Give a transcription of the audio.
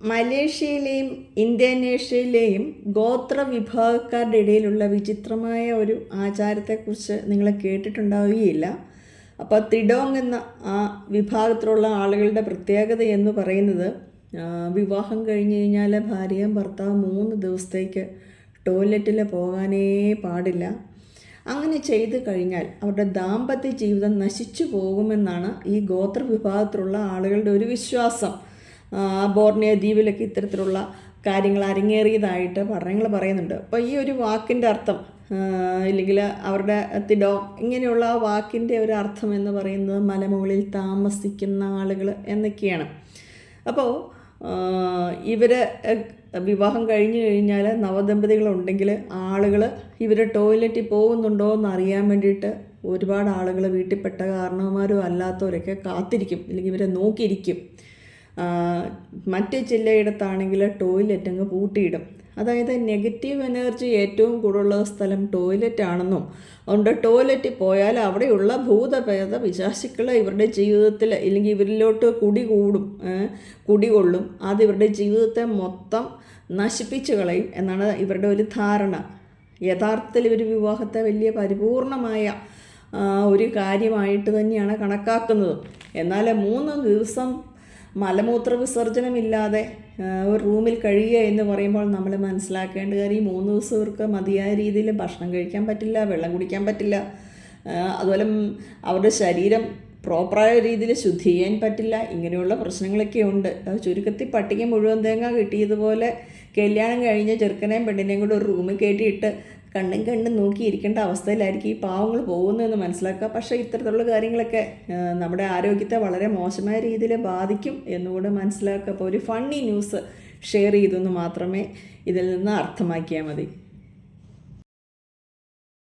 മലേഷ്യയിലെയും ഇന്തോനേഷ്യയിലെയും ഗോത്ര വിഭാഗക്കാരുടെ ഇടയിലുള്ള വിചിത്രമായ ഒരു ആചാരത്തെക്കുറിച്ച് നിങ്ങൾ കേട്ടിട്ടുണ്ടാവുകയില്ല. അപ്പോൾ തിഡോങ് എന്ന ആ വിഭാഗത്തിലുള്ള ആളുകളുടെ പ്രത്യേകത എന്ന് പറയുന്നത് വിവാഹം കഴിഞ്ഞ് കഴിഞ്ഞാൽ ഭാര്യയും ഭർത്താവും മൂന്ന് ദിവസത്തേക്ക് ടോയ്ലറ്റിൽ പോകാനേ പാടില്ല. അങ്ങനെ ചെയ്തു കഴിഞ്ഞാൽ അവരുടെ ദാമ്പത്യ ജീവിതം നശിച്ചു പോകുമെന്നാണ് ഈ ഗോത്ര വിഭാഗത്തിലുള്ള ആളുകളുടെ ഒരു വിശ്വാസം. ബോർണിയോ ദ്വീപിലൊക്കെ ഇത്തരത്തിലുള്ള കാര്യങ്ങൾ അരങ്ങേറിയതായിട്ട് പഠനങ്ങൾ പറയുന്നുണ്ട്. അപ്പോൾ ഈ ഒരു വാക്കിന്റെ അർത്ഥം ഇല്ലെങ്കിൽ അവരുടെ തിടോ ഇങ്ങനെയുള്ള വാക്കിന്റെ ഒരു അർത്ഥം എന്ന് പറയുന്നത് മലമുകളിൽ താമസിക്കുന്ന ആളുകൾ എന്നൊക്കെയാണ്. അപ്പോൾ ഇവർ വിവാഹം കഴിഞ്ഞു കഴിഞ്ഞാൽ നവദമ്പതികളുണ്ടെങ്കിൽ ആളുകൾ ഇവർ ടോയ്ലറ്റിൽ പോകുന്നുണ്ടോ എന്ന് അറിയാൻ വേണ്ടിയിട്ട് ഒരുപാട് ആളുകൾ വീട്ടിൽപ്പെട്ട കാരണവന്മാരും അല്ലാത്തവരൊക്കെ കാത്തിരിക്കും അല്ലെങ്കിൽ ഇവരെ നോക്കിയിരിക്കും. മറ്റ് ചിലയിടത്താണെങ്കിൽ ടോയ്ലറ്റ് അങ്ങ് പൂട്ടിയിടും. അതായത് നെഗറ്റീവ് എനർജി ഏറ്റവും കൂടുതലുള്ള സ്ഥലം ടോയ്ലറ്റ് ആണെന്നും അതുകൊണ്ട് ടോയ്ലറ്റിൽ പോയാൽ അവിടെയുള്ള ഭൂതഭേദ വിശാസികൾ ഇവരുടെ ജീവിതത്തിൽ ഇല്ലെങ്കിൽ ഇവരിലോട്ട് കുടികൂടും കൂടും കുടികൊള്ളും. അത് ഇവരുടെ ജീവിതത്തെ മൊത്തം നശിപ്പിച്ചു കളയും എന്നാണ് ഇവരുടെ ഒരു ധാരണ. യഥാർത്ഥത്തിൽ ഇവർ വിവാഹത്തെ വലിയ പരിപൂർണമായ ഒരു കാര്യമായിട്ട് തന്നെയാണ് കണക്കാക്കുന്നത്. എന്നാൽ മൂന്ന് ദിവസം മലമൂത്ര വിസർജനമില്ലാതെ ഒരു റൂമിൽ കഴിയുക എന്ന് പറയുമ്പോൾ നമ്മൾ മനസ്സിലാക്കേണ്ട കാര്യം ഈ മൂന്ന് ദിവസം ഇവർക്ക് മതിയായ രീതിയിൽ ഭക്ഷണം കഴിക്കാൻ പറ്റില്ല വെള്ളം കുടിക്കാൻ പറ്റില്ല. അതുപോലെ അവരുടെ ശരീരം പ്രോപ്പറായ രീതിയിൽ ശുദ്ധി ചെയ്യാൻ പറ്റില്ല. ഇങ്ങനെയുള്ള പ്രശ്നങ്ങളൊക്കെ ഉണ്ട്. ചുരുക്കത്തിൽ പട്ടിക മുഴുവൻ തേങ്ങ കിട്ടിയതുപോലെ കല്യാണം കഴിഞ്ഞ ചെറുക്കനെയും പെണ്ണിനെയും കൂടെ ഒരു റൂമിൽ കയറ്റിയിട്ട് കണ്ണും കണ്ണും നോക്കിയിരിക്കേണ്ട അവസ്ഥയിലായിരിക്കും ഈ പാവങ്ങൾ പോകുന്നതെന്ന് മനസ്സിലാക്കുക. പക്ഷേ ഇത്തരത്തിലുള്ള കാര്യങ്ങളൊക്കെ നമ്മുടെ ആരോഗ്യത്തെ വളരെ മോശമായ രീതിയിൽ ബാധിക്കും എന്നുകൂടെ മനസ്സിലാക്കുക. അപ്പോൾ ഒരു ഫണ്ണി ന്യൂസ് ഷെയർ ചെയ്തെന്ന് മാത്രമേ ഇതിൽ നിന്ന് അർത്ഥമാക്കിയാൽ മതി.